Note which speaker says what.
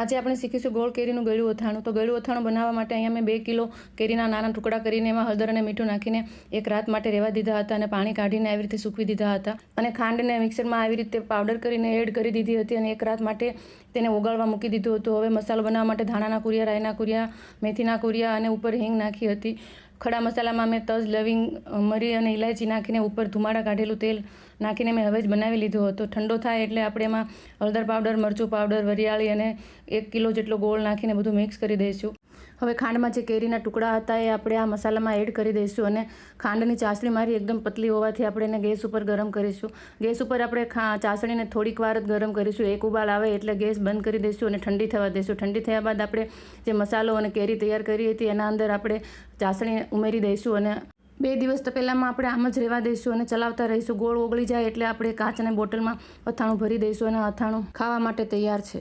Speaker 1: આજે આપણે શીખીશું ગોળ કેરીનું ગળ્યું અથાણું. તો ગળ્યું અથાણું બનાવવા માટે અહીંયા મેં બે કિલો કેરીના નાના ટુકડા કરીને એમાં હળદર અને મીઠું નાખીને એક રાત માટે રહેવા દીધા હતા અને પાણી કાઢીને આવી રીતે સૂકવી દીધા હતા. અને ખાંડને મિક્સરમાં આવી રીતે પાવડર કરીને એડ કરી દીધી હતી અને એક રાત માટે તેને ઓગાળવા મૂકી દીધું હતું. હવે મસાલો બનાવવા માટે ધાણાના કુરિયા, રાયના કુરિયા, મેથીના કુરિયા અને ઉપર હિંગ નાખી હતી. ખડા મસાલામાં મેં તજ, લવિંગ મરી અને ઇલાયચી નાખીને ઉપર ધુમાડા કાઢેલું તેલ નાખીને મેં હવે જ બનાવી લીધો હતો. ઠંડો થાય એટલે આપણે એમાં હળદર પાવડર, મરચું પાવડર, વરિયાળી અને એક કિલો જેટલો ગોળ નાખીને બધું મિક્સ કરી દઈશું. હવે ખાંડમાં જે કેરીના ટુકડા હતા એ આપણે આ મસાલામાં એડ કરી દઈશું અને ખાંડની ચાસણી મારી એકદમ પતલી હોવાથી આપણે એને ગેસ ઉપર ગરમ કરીશું. ગેસ ઉપર આપણે ચાસણીને થોડીક વાર જ ગરમ કરીશું. એક ઉબાલ આવે એટલે ગેસ બંધ કરી દઈશું અને ઠંડી થવા દઈશું. ઠંડી થયા બાદ આપણે જે મસાલો અને કેરી તૈયાર કરી હતી એના અંદર આપણે ચાસણી ઉમેરી દઈશું અને બે દિવસ તો પહેલાંમાં આપણે આમ જ રહેવા દઈશું અને ચલાવતા રહીશું. ગોળ ઓગળી જાય એટલે આપણે કાચને બોટલમાં અથાણું ભરી દઈશું અને અથાણું ખાવા માટે તૈયાર છે.